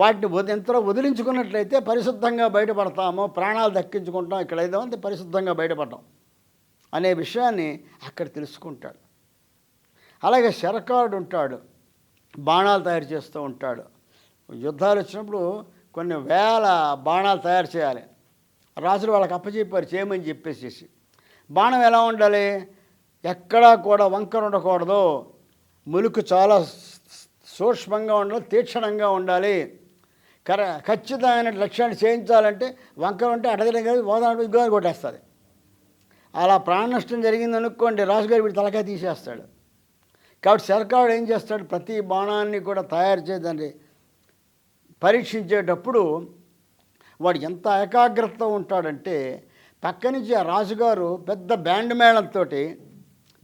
వాటిని వది ఎంతలో వదిలించుకున్నట్లయితే పరిశుద్ధంగా బయటపడతామో ప్రాణాలు దక్కించుకుంటాం ఇక్కడ ఏదో పరిశుద్ధంగా బయటపడటం అనే విషయాన్ని అక్కడ తెలుసుకుంటాడు. అలాగే శరకారుడు ఉంటాడు బాణాలు తయారు చేస్తూ ఉంటాడు. యుద్ధాలు వచ్చినప్పుడు కొన్ని వేల బాణాలు తయారు చేయాలి. రాజులు వాళ్ళకి అప్పచెప్పారు చేయమని చెప్పేసేసి. బాణం ఎలా ఉండాలి? ఎక్కడా కూడా వంకర ఉండకూడదు. ములుకు చాలా సూక్ష్మంగా ఉండాలి తీక్షణంగా ఉండాలి. కర ఖచ్చితమైన లక్ష్యాన్ని చేయించాలంటే వంకర ఉంటే అడగడం కాదు ఓదాడు ఇగ్గో కొట్టేస్తుంది. అలా ప్రాణ నష్టం జరిగింది అనుకోండి రాజుగారు వీడి తలకాయ తీసేస్తాడు. కాబట్టి సర్కారుడు ఏం చేస్తాడు? ప్రతి బాణాన్ని కూడా తయారు చేయదండి పరీక్షించేటప్పుడు వాడు ఎంత ఏకాగ్రత ఉంటాడంటే పక్క నుంచి ఆ రాజుగారు పెద్ద బ్యాండ్ మేళంతో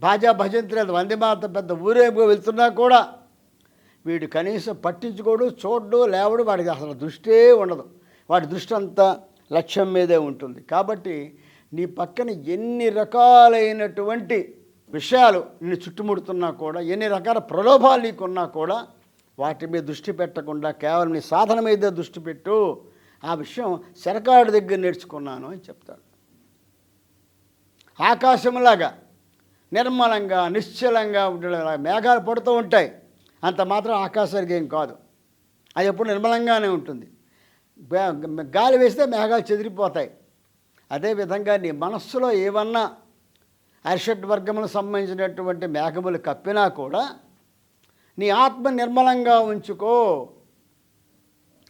బాజా భజంత్రి వందేమాత పెద్ద ఊరేపు వెళ్తున్నా కూడా వీడు కనీసం పట్టించుకోడు చూడడు లేవడు వాడికి అసలు దృష్టే ఉండదు. వాడి దృష్టి అంతా లక్ష్యం మీదే ఉంటుంది. కాబట్టి నీ పక్కన ఎన్ని రకాలైనటువంటి విషయాలు నిన్ను చుట్టుముడుతున్నా కూడా ఎన్ని రకాల ప్రలోభాలు నీకున్నా కూడా వాటి మీద దృష్టి పెట్టకుండా కేవలం నీ సాధన మీదే దృష్టి పెట్టు. ఆ విషయం శరకాడి దగ్గర నేర్చుకున్నాను అని చెప్తాడు. ఆకాశంలాగా నిర్మలంగా నిశ్చలంగా ఉండేలా మేఘాలు పడుతూ ఉంటాయి. అంత మాత్రం ఆకాశానికి ఏం కాదు. అది ఎప్పుడు నిర్మలంగానే ఉంటుంది. గాలి వేస్తే మేఘాలు చెదిరిపోతాయి. అదేవిధంగా నీ మనస్సులో ఏమన్నా అరిషట్ వర్గములకు సంబంధించినటువంటి మేఘములు కప్పినా కూడా నీ ఆత్మ నిర్మలంగా ఉంచుకో.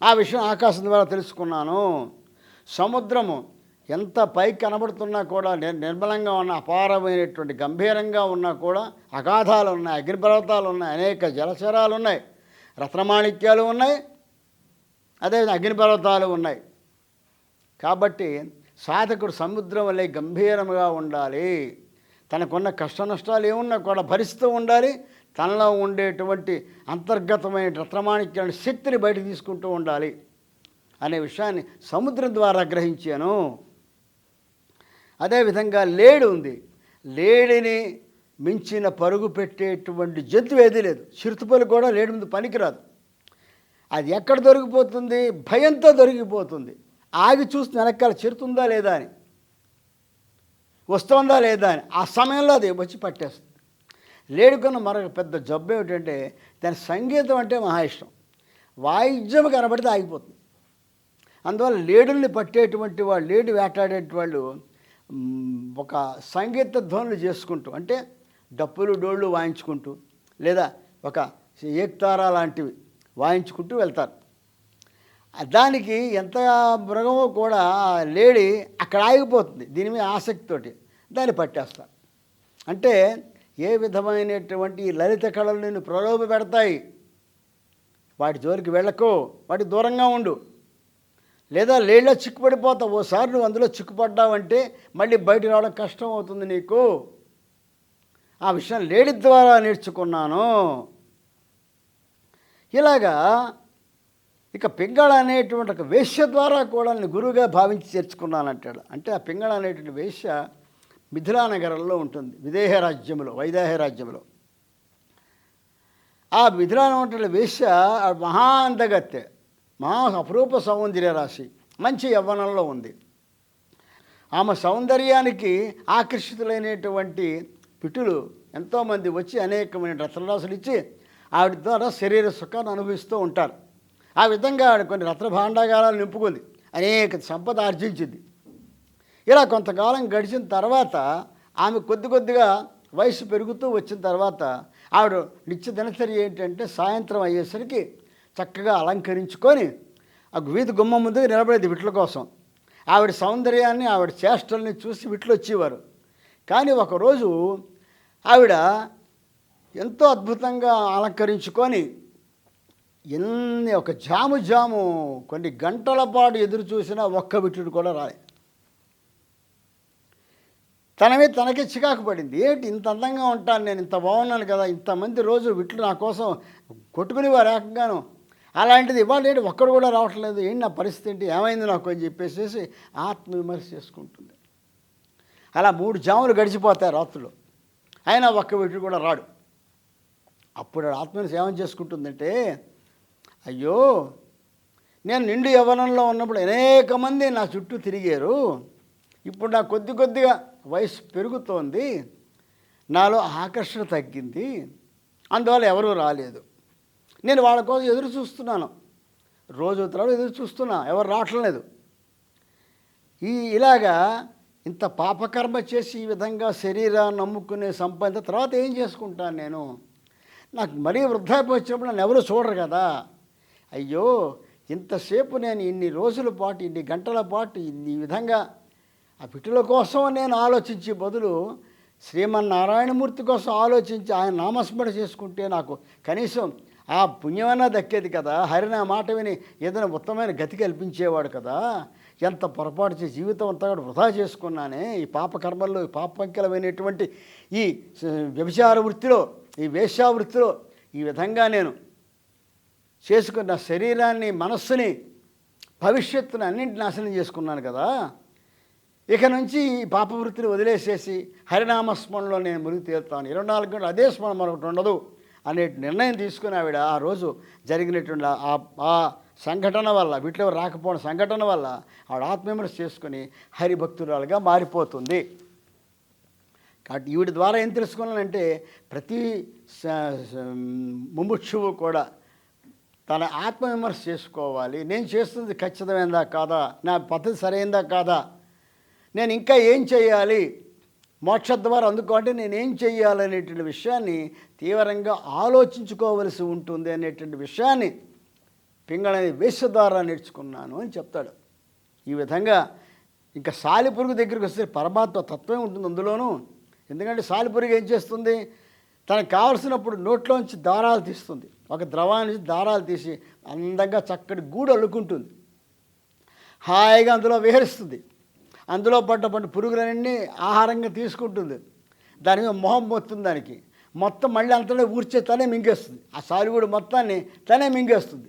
ఆ విషయం ఆకాశం ద్వారా తెలుసుకున్నాను. సముద్రము ఎంత పైకి కనబడుతున్నా కూడా నిర్- నిర్మలంగా ఉన్న అపారమైనటువంటి గంభీరంగా ఉన్నా కూడా అగాధాలు ఉన్నాయి అగ్నిపర్వతాలు ఉన్నాయి అనేక జలచరాలు ఉన్నాయి రత్నమాణిక్యాలు ఉన్నాయి అదే అగ్నిపర్వతాలు ఉన్నాయి. కాబట్టి సాధకుడు సముద్రం వల్లే గంభీరముగా ఉండాలి. తనకున్న కష్ట నష్టాలు ఏమున్నా కూడా భరిస్తూ ఉండాలి. తనలో ఉండేటువంటి అంతర్గతమైన రత్నమాణిక్యాల శక్తిని బయట తీసుకుంటూ ఉండాలి అనే విషయాన్ని సముద్రం ద్వారా గ్రహించాను. అదేవిధంగా లేడు ఉంది. లేడిని మించిన పరుగు పెట్టేటువంటి జంతువు ఏదీ లేదు. చిరుతుపల్లి కూడా లేడి ముందు పనికిరాదు. అది ఎక్కడ దొరికిపోతుంది? భయంతో దొరికిపోతుంది. ఆగి చూసి వెనకాల చిరుతుందా లేదా అని. వస్తుందా లేదా అని. ఆ సమయంలో అది వచ్చి పట్టేస్తుంది. లేడుకున్న మరొక పెద్ద జబ్బు ఏమిటంటే దాని సంగీతం అంటే మహా ఇష్టం. వాయిద్యం కనబడితే ఆగిపోతుంది. అందువల్ల లేడుల్ని పట్టేటువంటి వాళ్ళు లేడు వేటాడేటి వాళ్ళు ఒక సంగీత ధ్వనులు చేసుకుంటూ అంటే డప్పులు డోళ్ళు వాయించుకుంటూ లేదా ఒక ఏక్తారా లాంటివి వాయించుకుంటూ వెళ్తారు. దానికి ఎంత మృగమో కూడా లేడి అక్కడ ఆగిపోతుంది దీని మీద ఆసక్తితోటి దాన్ని పట్టేస్తారు. అంటే ఏ విధమైనటువంటి లలిత కళలు నేను ప్రలోభ పెడతాయి వాటి జోలికి వెళ్ళకు వాటి దూరంగా ఉండు. లేదా లేళ్ళ చిక్కుపడిపోతావు ఓసారి నువ్వు అందులో చిక్కుపడ్డావంటే మళ్ళీ బయట రావడం కష్టం అవుతుంది నీకు. ఆ విషయం లేడి ద్వారా నేర్చుకున్నాను. ఇలాగా ఇక పింగళ అనేటువంటి ఒక వేశ్య ద్వారా కూడా నేను గురువుగా భావించి చేర్చుకున్నానంటాడు. అంటే ఆ పింగళ అనేటువంటి వేశ్య మిథిలా నగరంలో ఉంటుంది విదేహ రాజ్యంలో వైదేహ రాజ్యంలో. ఆ మిథిలా ఉన్నటువంటి వేశ్య మహాంధగత్తే మహా అందగత్తె మహా అపురూప సౌందర్య రాశి. మంచి యవ్వనంలో ఉంది. ఆమె సౌందర్యానికి ఆకర్షితులైనటువంటి పిటులు ఎంతోమంది వచ్చి అనేకమైన రత్నరాశులు ఇచ్చి ఆవిడ ద్వారా శరీర సుఖాన్ని అనుభవిస్తూ ఉంటారు. ఆ విధంగా ఆవిడ కొన్ని రత్న భాండాగారాలు నింపుకుంది. అనేక సంపద ఆర్జించింది. ఇలా కొంతకాలం గడిచిన తర్వాత ఆమె కొద్ది కొద్దిగా వయసు పెరుగుతూ వచ్చిన తర్వాత ఆవిడ నిత్య దినచర్య ఏంటంటే సాయంత్రం అయ్యేసరికి చక్కగా అలంకరించుకొని ఆ వీధి గుమ్మ ముందుకు నిలబడేది విట్ల కోసం. ఆవిడ సౌందర్యాన్ని ఆవిడ చేష్టల్ని చూసి విట్లు వచ్చేవారు. కానీ ఒకరోజు ఆవిడ ఎంతో అద్భుతంగా అలంకరించుకొని ఎన్ని ఒక జాము జాము కొన్ని గంటల పాటు ఎదురు చూసినా ఒక్క విట్లు కూడా రాలే తన మీద తనకే చికాకు పడింది. ఏంటి ఇంత అందంగా ఉంటాను నేను ఇంత బాగున్నాను కదా ఇంతమంది రోజు విట్లు నా కోసం కొట్టుకునేవారు ఏకంగాను. అలాంటిది ఇవాళ ఏంటి ఒక్కడు కూడా రావట్లేదు. ఏంటి నా పరిస్థితి ఏంటి? ఏమైంది నాకు అని చెప్పేసి ఆత్మవిమర్శ చేసుకుంటుంది. అలా మూడు జాములు గడిచిపోతాయి రాత్రులు. అయినా ఒక్క వీటి కూడా రాడు. అప్పుడు ఆత్మని ఆత్మవిమర్శ ఏమని చేసుకుంటుందంటే అయ్యో నేను నిండు యవ్వనంలో ఉన్నప్పుడు అనేక మంది నా చుట్టూ తిరిగారు. ఇప్పుడు నా కొద్ది కొద్దిగా వయసు పెరుగుతోంది. నాలో ఆకర్షణ తగ్గింది. అందువల్ల ఎవరూ రాలేదు. నేను వాళ్ళ కోసం ఎదురు చూస్తున్నాను. రోజు తర్వాత ఎదురు చూస్తున్నా ఎవరు రావట్లేదు ఈ ఇలాగా ఇంత పాపకర్మ చేసి ఈ విధంగా శరీరాన్ని నమ్ముకునే సంపాదించిన తర్వాత ఏం చేసుకుంటాను నేను? నాకు మరీ వృద్ధాప్యం వచ్చినప్పుడు నన్ను ఎవరు చూడరు కదా. అయ్యో ఇంతసేపు నేను ఇన్ని రోజుల పాటు ఇన్ని గంటల పాటు ఇన్ని విధంగా ఆ పిటుల కోసం నేను ఆలోచించే బదులు శ్రీమన్నారాయణమూర్తి కోసం ఆలోచించి ఆయన నామస్మరణ చేసుకుంటే నాకు కనీసం ఆ పుణ్యమన్నా దక్కేది కదా. హరి నా మాట విని ఏదైనా ఉత్తమైన గతి కల్పించేవాడు కదా. ఎంత పొరపాటు చేసి జీవితం అంతా కూడా వృధా చేసుకున్నానే ఈ పాపకర్మల్లో ఈ పాపంకిలమైనటువంటి ఈ వ్యభిచార వృత్తిలో ఈ వేశ్యావృత్తిలో ఈ విధంగా నేను చేసుకున్న శరీరాన్ని మనస్సుని భవిష్యత్తుని అన్నింటి నాశనం చేసుకున్నాను కదా. ఇక నుంచి ఈ పాపవృత్తిని వదిలేసేసి హరినామస్మరణలో నేను మునిగి తేలుతాను. ఇరవై నాలుగు గంటలు అదే స్మరణ మరొకటి ఉండదు. అనే నిర్ణయం తీసుకుని ఆవిడ ఆ రోజు జరిగినటువంటి ఆ ఆ సంఘటన వల్ల వీటిలో రాకపోవడం సంఘటన వల్ల ఆవిడ ఆత్మవిమర్శ చేసుకుని హరిభక్తురాలుగా మారిపోతుంది. కాబట్టి ఈవిడ ద్వారా ఏం తెలుసుకున్నానంటే ప్రతి ముముక్షువు కూడా తన ఆత్మవిమర్శ చేసుకోవాలి. నేను చేస్తుంది ఖచ్చితమైందా కాదా? నా పద్ధతి సరైందా కాదా? నేను ఇంకా ఏం చేయాలి? మోక్షద్వారం ద్వారా నేనేం నేను ఏం చేయాలనేటువంటి విషయాన్ని తీవ్రంగా ఆలోచించుకోవలసి ఉంటుంది అనేటువంటి విషయాన్ని పింగళని వేష ద్వారా నేర్చుకున్నాను అని చెప్తాడు. ఈ విధంగా ఇంకా సాలిపురుగు దగ్గరికి వస్తే పరమాత్మ తత్వమే ఉంటుంది అందులోనూ. ఎందుకంటే సాలిపురుగు ఏం చేస్తుంది? తనకు కావలసినప్పుడు నోట్లోంచి దారాలు తీస్తుంది. ఒక ద్రవానికి దారాలు తీసి అందంగా చక్కటి గూడు అల్లుకుంటుంది. హాయిగా అందులో విహరిస్తుంది. అందులో పడ్డ పడ్డ పురుగులన్నీ ఆహారంగా తీసుకుంటుంది. దాని మీద మొహం మొత్తుంది దానికి. మొత్తం మళ్ళీ అంతలో ఊర్చే తనే మింగేస్తుంది. ఆ సాలిగుడు మొత్తాన్ని తనే మింగేస్తుంది.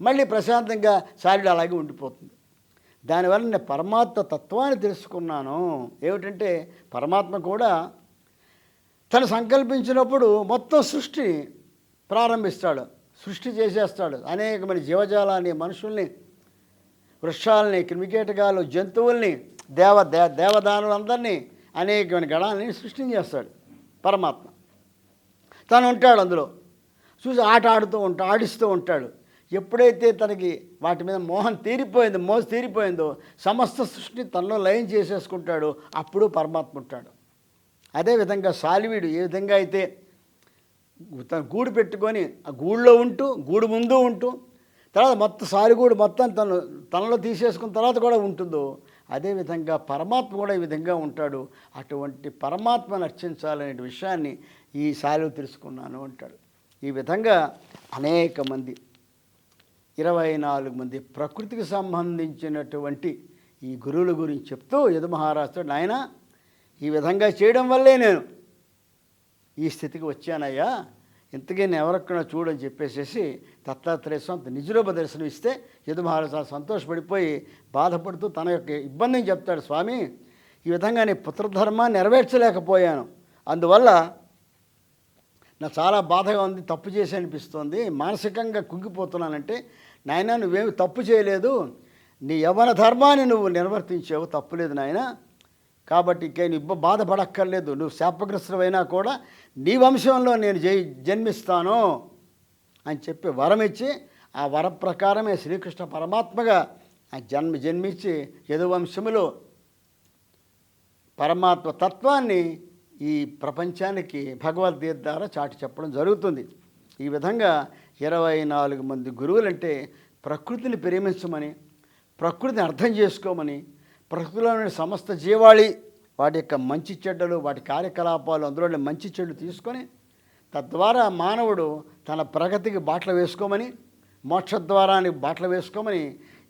మళ్ళీ ప్రశాంతంగా సాలిడు అలాగే ఉండిపోతుంది. దానివల్ల నేను పరమాత్మ తత్వాన్ని తెలుసుకున్నాను. ఏమిటంటే పరమాత్మ కూడా తను సంకల్పించినప్పుడు మొత్తం సృష్టి ప్రారంభిస్తాడు. సృష్టి చేసేస్తాడు. అనేకమైన జీవజాలాన్ని మనుషుల్ని వృక్షాలని క్రిమికీటకాలు జంతువుల్ని దేవ దే దేవదానులందరినీ అనేకమైన గణాలని సృష్టించేస్తాడు పరమాత్మ. తను ఉంటాడు అందులో. చూసి ఆట ఆడుతూ ఉంటాడు ఆడిస్తూ ఉంటాడు. ఎప్పుడైతే తనకి వాటి మీద మోహం తీరిపోయిందో మోస తీరిపోయిందో సమస్త సృష్టిని తనలో లయం చేసేసుకుంటాడు అప్పుడు పరమాత్మ ఉంటాడు. అదేవిధంగా సాలివీడు ఏ విధంగా అయితే తన గూడు పెట్టుకొని ఆ గూడులో ఉంటూ గూడు ముందు ఉంటూ తర్వాత మొత్తం సాలిగూడు మొత్తం తను తనలో తీసేసుకున్న తర్వాత కూడా ఉంటుందో అదేవిధంగా పరమాత్మ కూడా ఈ విధంగా ఉంటాడు. అటువంటి పరమాత్మను అర్చించాలనే విషయాన్ని ఈ సాలిలో తెలుసుకున్నాను అంటాడు. ఈ విధంగా అనేక మంది ఇరవై నాలుగు మంది ప్రకృతికి సంబంధించినటువంటి ఈ గురువుల గురించి చెప్తూ యదు నాయన ఈ విధంగా చేయడం వల్లే నేను ఈ స్థితికి వచ్చానయ్యా. ఇంతకీ నేను ఎవరొక్కడో చూడని చెప్పేసేసి దత్తాత్రేయ స్వామి నిజరూప దర్శనం ఇస్తే యదుమహారాజు సంతోషపడిపోయి బాధపడుతూ తన యొక్క ఇబ్బందిని చెప్తాడు స్వామి ఈ విధంగా నీ పుత్రధర్మాన్ని నెరవేర్చలేకపోయాను. అందువల్ల నాకు చాలా బాధగా ఉంది తప్పు చేసి అనిపిస్తోంది మానసికంగా కుంగిపోతున్నానంటే నాయన నువ్వేమి తప్పు చేయలేదు నీ యవన ధర్మాన్ని నువ్వు నిర్వర్తించావు తప్పులేదు నాయన. కాబట్టి ఇంకే నువ్వు బాధపడక్కర్లేదు. నువ్వు శాపగ్రస్తుడైనా కూడా నీ వంశంలో నేను జై జన్మిస్తాను అని చెప్పి వరం ఇచ్చి ఆ వర ప్రకారమే శ్రీకృష్ణ పరమాత్మగా ఆ జన్మ జన్మించి యదువంశములో పరమాత్మ తత్వాన్ని ఈ ప్రపంచానికి భగవద్గీత ద్వారా చాటి చెప్పడం జరుగుతుంది. ఈ విధంగా ఇరవై నాలుగు మంది గురువులంటే ప్రకృతిని ప్రేమించమని ప్రకృతిని అర్థం చేసుకోమని ప్రకృతిలోని సమస్త జీవాళి వాటి యొక్క మంచి చెడ్డలు వాటి కార్యకలాపాలు అందులోని మంచి చెడు తీసుకొని తద్వారా మానవుడు తన ప్రగతికి బాటలు వేసుకోమని మోక్షద్వారానికి బాటలు వేసుకోమని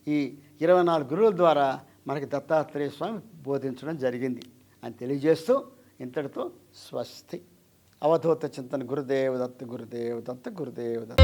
ఈ ఇరవై నాలుగు గురువుల ద్వారా మనకి దత్తాత్రేయ స్వామి బోధించడం జరిగింది. అని తెలియజేస్తూ ఇంతటితో స్వస్తి. అవధూత చింతన గురుదేవ దత్త గురుదేవ దత్త గురుదేవ దత్త